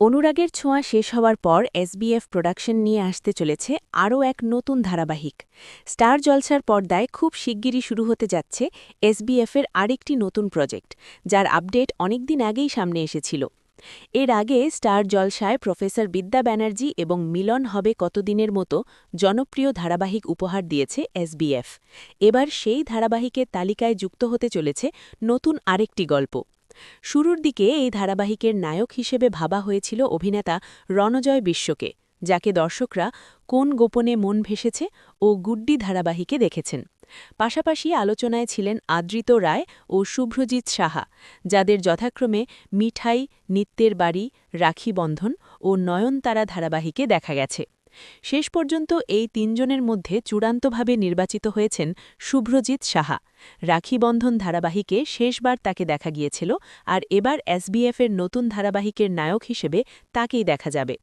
অনুরাগের ছোঁয়া শেষ হওয়ার পর এসবিএফ প্রোডাকশন নিয়ে আসতে চলেছে আরও এক নতুন ধারাবাহিক। স্টার জলসার পর্দায় খুব শিগগিরই শুরু হতে যাচ্ছে এসবিএফের আরেকটি নতুন প্রজেক্ট, যার আপডেট অনেকদিন আগেই সামনে এসেছিল। এর আগে স্টার জলসায় প্রফেসর বিদ্যা ব্যানার্জি এবং মিলন হবে কতদিনের মতো জনপ্রিয় ধারাবাহিক উপহার দিয়েছে এসবিএফ। এবার সেই ধারাবাহিকের তালিকায় যুক্ত হতে চলেছে নতুন আরেকটি গল্প। শুরুর দিকে এই ধারাবাহিকের নায়ক হিসেবে ভাবা হয়েছিল অভিনেতা রণজয় বিশ্বকে, যাকে দর্শকরা কোন গোপনে মন ভেসেছে ও গুড্ডি ধারাবাহিকে দেখেছেন। পাশাপাশি আলোচনায় ছিলেন আদৃত রায় ও শুভ্রজিৎ সাহা, যাদের যথাক্রমে মিঠাই, নিত্যের বাড়ি, রাখি বন্ধন ও নয়নতারা ধারাবাহিকে দেখা গেছে। শেষ পর্যন্ত এই তিনজনের মধ্যে চূড়ান্তভাবে নির্বাচিত হয়েছেন শুভ্রজিৎ সাহা। রাখিবন্ধন ধারাবাহিকে শেষবার তাকে দেখা গিয়েছিল আর এবার এসবিএফের নতুন ধারাবাহিকের নায়ক হিসেবে তাকেই দেখা যাবে।